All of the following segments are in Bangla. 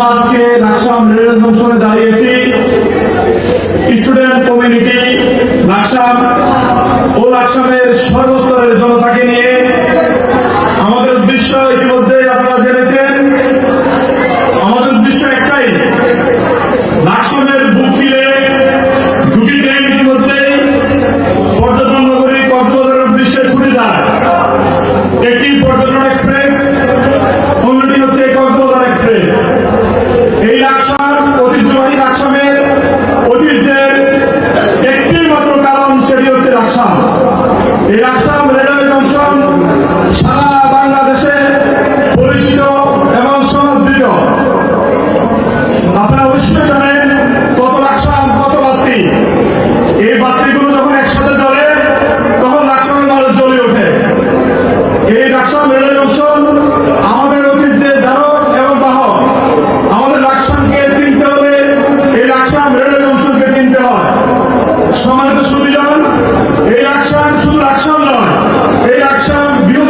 আমরা আজকে নাকশা রেল জংশনে দাঁড়িয়েছি। স্টুডেন্ট কমিউনিটি নাকশাম ও নাকশামের সর্বস্তরের জনতাকে নিয়ে। আমাদের উদ্দেশ্য ইতিমধ্যে আপনারা জেনেছেন আসাম। এই আসাম রেলওয়ে জংশন সারা অভিযান। এই অ্যাকশন শুধু অ্যাকশন নয় এই অ্যাকশন বিরোধী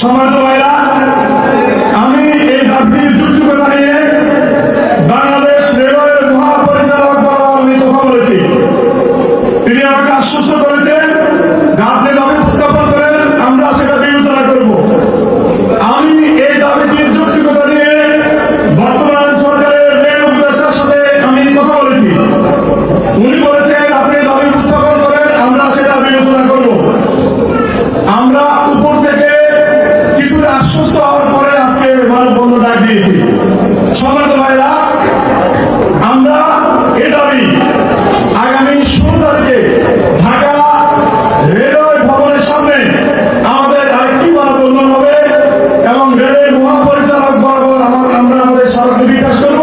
সমান ভাইরা, আমি এই দাবি যুদ্ধ দাঁড়িয়ে বাংলাদেশ রেলওয়ের মহাপরিচালক বরাবর আমি কথা বলেছি। তিনি আমাকে আশ্বস্ত করেছেন যে আপনি করেন, আমরা সেটা বিবেচনা করব। আমি এই দাবিটির যুক্তিকতা নিয়ে বর্তমান সরকারের রেল উপদেষ্টার সাথে আমি কথা বলেছি। উনি বলেছেন দাবি উপস্থাপন করেন, আমরা সেটা বিবেচনা করব। আমরা সমাজ ভাইরা আমরা এ আগামী ষোলো ঢাকা রেলওয়ে ভবনের সামনে আমাদের আরেকটি মানব উন্নয়ন হবে এবং রেলের মহাপরিচালক বরাবর আমরা আমাদের স্মারকটি বিকাশ করব।